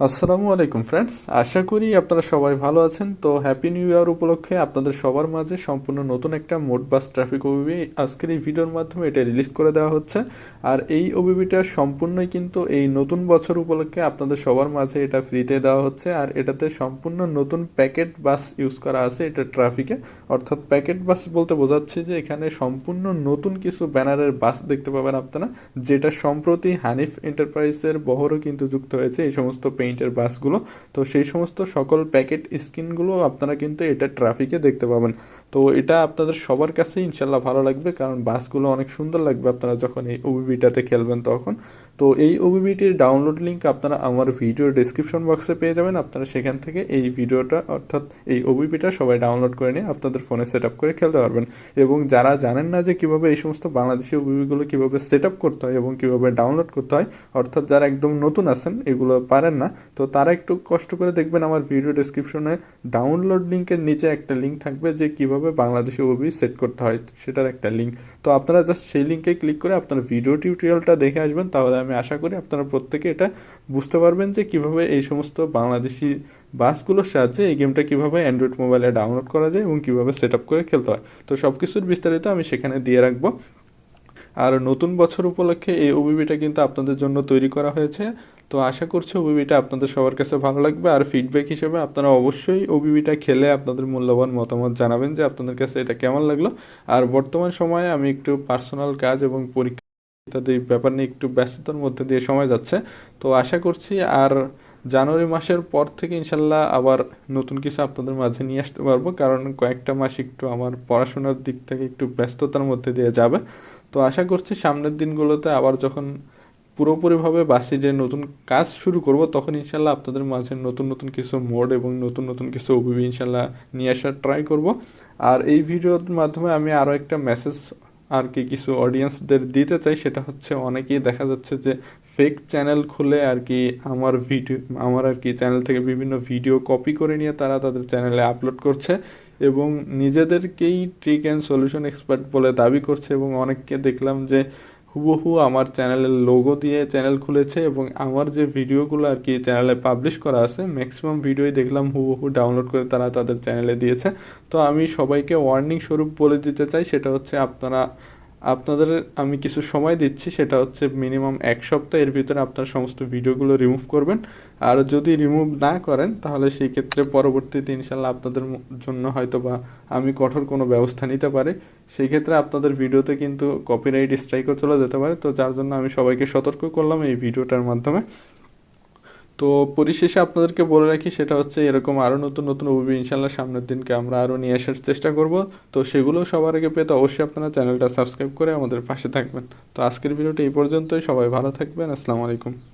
আসসালামু আলাইকুম ফ্রেন্ডস আশা করি আপনারা সবাই ভালো আছেন। তো হ্যাপি নিউ ইয়ার উপলক্ষে আপনাদের সবার মাঝে সম্পূর্ণ নতুন একটা মোট বাস ট্রাফিক ওবিবি আজকের এই ভিডিওর মাধ্যমে এটা রিলিজ করে দেওয়া হচ্ছে। আর এই ওবিবিটা সম্পূর্ণই কিন্তু এই নতুন বছর উপলক্ষে আপনাদের সবার মাঝে এটা ফ্রিতে দেওয়া হচ্ছে। আর এটাতে সম্পূর্ণ নতুন প্যাকেট বাস ইউজ করা আছে এটা ট্রাফিকে অর্থাৎ প্যাকেট বাস বলতে বোঝাচ্ছে যে এখানে সম্পূর্ণ নতুন কিছু ব্যানারের বাস দেখতে পাবেন আপনারা, যেটা সম্প্রতি হানিফ এন্টারপ্রাইজের বহরও কিন্তু যুক্ত হয়েছে। এই সমস্ত পেইন্টের বাসগুলো তো সেই সমস্ত সকল প্যাকেট স্ক্রিনগুলো আপনারা কিন্তু এটা ট্রাফিকে দেখতে পাবেন। তো এটা আপনাদের সবার কাছে ইনশাল্লাহ ভালো লাগবে, কারণ বাসগুলো অনেক সুন্দর লাগবে আপনারা যখন এই ওবিবিটাতে খেলবেন তখন। তো এই ওবিবিটির ডাউনলোড লিঙ্ক আপনারা আমার ভিডিও ডিসক্রিপশন বক্সে পেয়ে যাবেন, আপনারা সেখান থেকে এই ভিডিওটা অর্থাৎ এই ওবিবিটা সবাই ডাউনলোড করে নিয়ে আপনাদের ফোনে সেট করে খেলতে পারবেন। এবং যারা জানেন না যে কীভাবে এই সমস্ত বাংলাদেশি ওবিবিগুলো কীভাবে সেট করতে হয় এবং কীভাবে ডাউনলোড করতে হয়, অর্থাৎ যারা একদম নতুন আছেন, এগুলো পারেন না তো তারা একটু কষ্ট করে দেখবেন আমার ভিডিও ডিসক্রিপশনে ডাউনলোড লিঙ্কের নিচে একটা লিঙ্ক থাকবে যে কীভাবে বাংলাদেশি ওবি সেট করতে হয়, সেটার একটা লিঙ্ক তো আপনারা জাস্ট সেই লিঙ্কে ক্লিক করে আপনার ভিডিও টিউটোরিয়ালটা দেখে আসবেন, তাহলে আমি আশা করি আপনারা প্রত্যেকে এটা বুঝতে পারবেন যে কীভাবে এই সমস্ত বাংলাদেশি বাসগুলোর সাহায্যে এই গেমটা কীভাবে অ্যান্ড্রয়েড মোবাইলে ডাউনলোড করা যায় এবং কীভাবে সেট করে খেলতে হয়। তো সব কিছুর বিস্তারিত আমি সেখানে দিয়ে রাখব। আর নতুন বছর উপলক্ষে এই ওবিবিটা কিন্তু আপনাদের জন্য তৈরি করা হয়েছে। তো আশা করছি ওবিবিটা আপনাদের সবার কাছে ভালো লাগবে। আর ফিডব্যাক হিসেবে আপনারা অবশ্যই ওবিবিটা খেলে আপনাদের মূল্যবান মতামত জানাবেন যে আপনাদের কাছে এটা কেমন লাগল। আর বর্তমান সময়ে আমি একটু পার্সোনাল কাজ এবং পরীক্ষা ইত্যাদি ব্যাপার নিয়ে একটু ব্যস্ততার মধ্যে দিয়ে সময় যাচ্ছে। তো আশা করছি আর জানুয়ারি মাসের পর থেকে ইনশাল্লাহ আবার নতুন কিছু আপনাদের মাঝে নিয়ে আসতে পারব। কারণ কয়েকটা মাস একটু আমার পড়াশোনার দিক থেকে একটু ব্যস্ততার মধ্যে দিয়ে যাবে। তো আশা করছি সামনের দিনগুলোতে আবার যখন পুরোপুরিভাবে বাসি যে নতুন কাজ শুরু করব, তখন ইনশাল্লাহ আপনাদের মাঝে নতুন নতুন কিছু মোড এবং নতুন নতুন কিছু ওবিবি ইনশাল্লাহ নিয়ে আসার ট্রাই করব। আর এই ভিডিওর মাধ্যমে আমি আরও একটা মেসেজ আর কি কিছু অডিয়েন্সদের দিতে চাই, সেটা হচ্ছে অনেকেই দেখা যাচ্ছে যে ফেক চ্যানেল খুলে আর কি আমার ভিডিও আমার আর কি চ্যানেল থেকে বিভিন্ন ভিডিও কপি করে নিয়ে তারা তাদের চ্যানেলে আপলোড করছে। এবং নিজেদেরকেই ট্রিক অ্যান্ড সলিউশন এক্সপার্ট বলে দাবি করছে এবং অনেককে দেখলাম যে হুবহু আমার চ্যানেলের লোগো দিয়ে চ্যানেল খুলেছে এবং আমার যে ভিডিওগুলো আর কি চ্যানেলে পাবলিশ করা আছে ম্যাক্সিমাম ভিডিওই দেখলাম হুবহু ডাউনলোড করে তারা তাদের চ্যানেলে দিয়েছে। তো আমি সবাইকে ওয়ার্নিং স্বরূপ বলে দিতে চাই, সেটা হচ্ছে আপনারা আপনাদের আমি কিছু সময় দিচ্ছি, সেটা হচ্ছে মিনিমাম এক সপ্তাহ, এর ভিতরে আপনার সমস্ত ভিডিওগুলো রিমুভ করবেন। আর যদি রিমুভ না করেন, তাহলে সেই ক্ষেত্রে পরবর্তীতে ইনশাল্লাহ আপনাদের জন্য হয়তো বা আমি কঠোর কোনো ব্যবস্থা নিতে পারি। সেই ক্ষেত্রে আপনাদের ভিডিওতে কিন্তু কপিরাইট স্ট্রাইকও চলে যেতে পারে। তো যার জন্য আমি সবাইকে সতর্ক করলাম এই ভিডিওটার মাধ্যমে। তো পরিশেষে আপনাদেরকে বলে রাখি, সেটা হচ্ছে এরকম আরও নতুন নতুন মুভি ইনশাল্লাহ সামনের দিনকে আমরা আরও নিয়ে আসার চেষ্টা করব। তো সেগুলো সবার আগে পেতে অবশ্যই আপনারা চ্যানেলটা সাবস্ক্রাইব করে আমাদের পাশে থাকবেন। তো আজকের ভিডিওটি এই পর্যন্তই। সবাই ভালো থাকবেন। আসসালামু আলাইকুম।